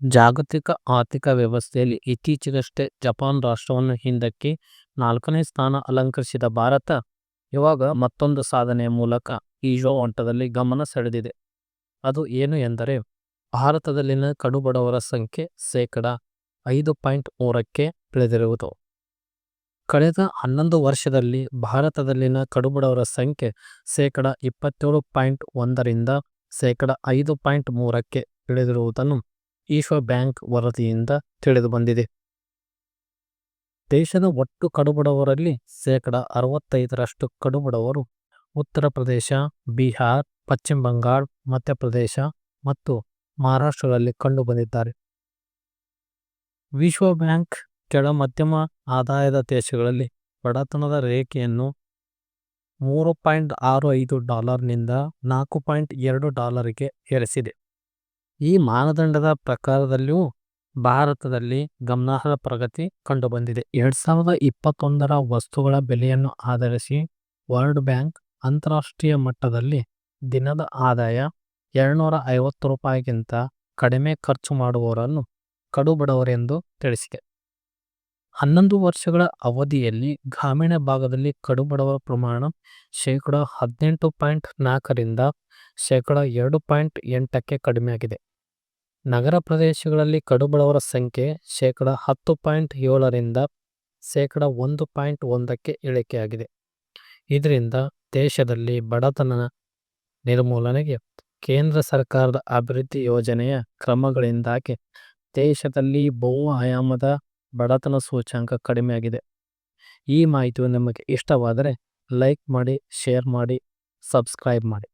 ಜಾಗತಿಕ ಆರ್ಥಿಕ ವ್ಯವಸ್ಥೆಯಲ್ಲಿ ಇತ್ತೀಚೆಗಷ್ಟೇ ಜಪಾನ್ ರಾಷ್ಟ್ರವನ್ನು ಹಿಂದಕ್ಕೆ ನಾಲ್ಕನೇ ಸ್ಥಾನ ಅಲಂಕರಿಸಿದ ಭಾರತ, ಇವಾಗ ಮತ್ತೊಂದು ಸಾಧನೆಯ ಮೂಲಕ ಈ ಮಟ್ಟದಲ್ಲಿ ಗಮನ ಸೆಳೆದಿದೆ. ಅದು ಏನು ಎಂದರೆ, ಭಾರತದಲ್ಲಿನ ಕಡುಬಡವರ ಸಂಖ್ಯೆ ಶೇಕಡ ಐದು ಪಾಯಿಂಟ್ ಮೂರಕ್ಕೆ ಬೆಳೆದಿರುವುದು. ಕಳೆದ ಹನ್ನೊಂದು ವರ್ಷದಲ್ಲಿ ಭಾರತದಲ್ಲಿನ ಕಡುಬಡವರ ಸಂಖ್ಯೆ ಶೇಕಡ ಇಪ್ಪತ್ತೇಳು ಪಾಯಿಂಟ್ ಒಂದರಿಂದ ಶೇಕಡ ಐದು ಪಾಯಿಂಟ್ ಮೂರಕ್ಕೆ ಇಳಿದಿರುವುದನ್ನು ವಿಶ್ವ ಬ್ಯಾಂಕ್ ವರದಿಯಿಂದ ತಿಳಿದು ಬಂದಿದೆ. ದೇಶದ ಒಟ್ಟು ಕಡುಬಡವರಲ್ಲಿ ಶೇಕಡ ಅರವತ್ತೈದರಷ್ಟು ಕಡುಬಡವರು ಉತ್ತರ ಪ್ರದೇಶ, ಬಿಹಾರ್, ಪಶ್ಚಿಮ ಬಂಗಾಳ ಮಧ್ಯಪ್ರದೇಶ ಮತ್ತು ಮಹಾರಾಷ್ಟ್ರಗಳಲ್ಲಿ ಕಂಡುಬಂದಿದ್ದಾರೆ. ವಿಶ್ವ ಬ್ಯಾಂಕ್ ಕೆಳ ಮಧ್ಯಮ ಆದಾಯದ ದೇಶಗಳಲ್ಲಿ ಬಡತನದ ರೇಖೆಯನ್ನು ಮೂರು ಪಾಯಿಂಟ್ ಆರು ಐದು ಡಾಲರ್ನಿಂದ ನಾಲ್ಕು ಪಾಯಿಂಟ್ ಎರಡು ಡಾಲರ್ಗೆ ಏರಿಸಿದೆ. ಈ ಮಾನದಂಡದ ಪ್ರಕಾರದಲ್ಲಿಯೂ ಭಾರತದಲ್ಲಿ ಗಮನಾರ್ಹ ಪ್ರಗತಿ ಕಂಡುಬಂದಿದೆ. ಎರಡ್ ಸಾವಿರದ ಇಪ್ಪತ್ತೊಂದರ ವಸ್ತುಗಳ ಬೆಲೆಯನ್ನು ಆಧರಿಸಿ ವರ್ಲ್ಡ್ ಬ್ಯಾಂಕ್ ಅಂತಾರಾಷ್ಟ್ರೀಯ ಮಟ್ಟದಲ್ಲಿ ದಿನದ ಆದಾಯ ಎರಡುನೂರ ಐವತ್ತು ರೂಪಾಯಿಗಿಂತ ಕಡಿಮೆ ಖರ್ಚು ಮಾಡುವವರನ್ನು ಕಡುಬಡವರೆಂದು ತಿಳಿಸಿದೆ. ಹನ್ನೊಂದು ವರ್ಷಗಳ ಅವಧಿಯಲ್ಲಿ ಗ್ರಾಮೀಣ ಭಾಗದಲ್ಲಿ ಕಡುಬಡವರ ಪ್ರಮಾಣ ಶೇಕಡ ಹದಿನೆಂಟು ಪಾಯಿಂಟ್ ನಾಲ್ಕರಿಂದ ಶೇಕಡ ಎರಡು ಪಾಯಿಂಟ್ ಎಂಟಕ್ಕೆ ಕಡಿಮೆಯಾಗಿದೆ. ನಗರ ಪ್ರದೇಶಗಳಲ್ಲಿ ಕಡುಬಡವರ ಸಂಖ್ಯೆ ಶೇಕಡ ಹತ್ತು ಪಾಯಿಂಟ್ ಏಳರಿಂದ ಶೇಕಡ ಒಂದು ಪಾಯಿಂಟ್ ಒಂದಕ್ಕೆ ಇಳಿಕೆಯಾಗಿದೆ. ಇದರಿಂದ ದೇಶದಲ್ಲಿ ಬಡತನ ನಿರ್ಮೂಲನೆಗೆ ಕೇಂದ್ರ ಸರ್ಕಾರದ ಅಭಿವೃದ್ಧಿ ಯೋಜನೆಯ ಕ್ರಮಗಳಿಂದಾಗಿ ದೇಶದಲ್ಲಿ ಬಹು ಆಯಾಮದ ಬಡತನ ಸೂಚ್ಯಂಕ ಕಡಿಮೆಯಾಗಿದೆ. ಈ ಮಾಹಿತಿಯು ನಿಮಗೆ ಇಷ್ಟವಾದರೆ ಲೈಕ್ ಮಾಡಿ, ಶೇರ್ ಮಾಡಿ, ಸಬ್ಸ್ಕ್ರೈಬ್ ಮಾಡಿ.